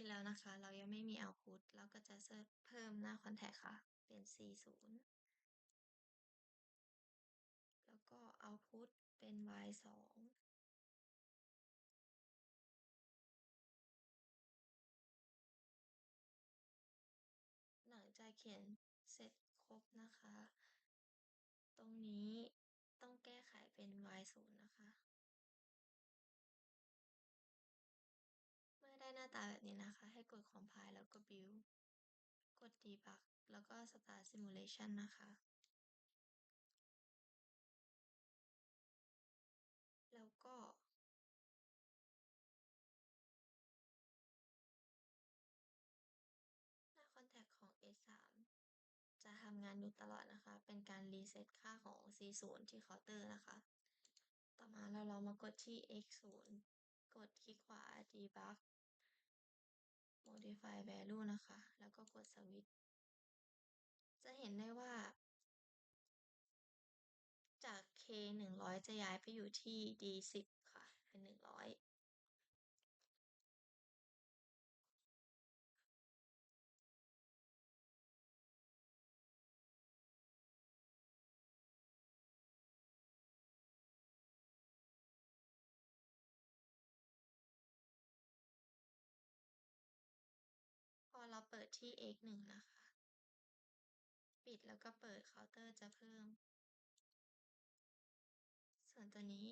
ที่แล้วนะคะ เรายังไม่มี output เราก็จะเซิร์ชเพิ่มหน้า contact ค่ะ เป็น40แล้วก็ output เป็น y2 หลังจากเขียนเสร็จครบนะคะ ตรงนี้ต้องแก้ไขเป็น y0 นะคะ เมื่อได้หน้าตาแบบนี้ นะคะ ให้กด compile แล้วก็ build กด debug แล้วก็ start simulation นะคะ แล้วก็หน้า contact ของ S3 จะทำงานอยู่ตลอดนะคะ เป็นการ reset ค่าของ C0 ที่เคาน์เตอร์นะคะ ต่อมาเราลองมากดที่ X0 กดคลิกขวา debug modify value นะคะ แล้วก็กดสวิตช์ จะเห็นได้ว่า จาก K 100 จะย้ายไปอยู่ที่ D10 ค่ะ เป็น 100 เปิดที่ X1 นะคะ ปิดแล้วก็เปิดเคาน์เตอร์จะเพิ่ม ส่วนตัวนี้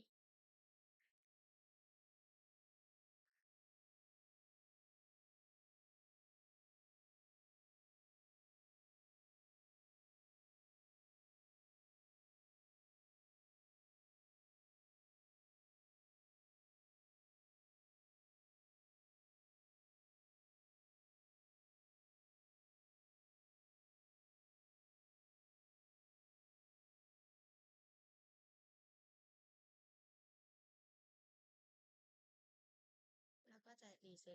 แ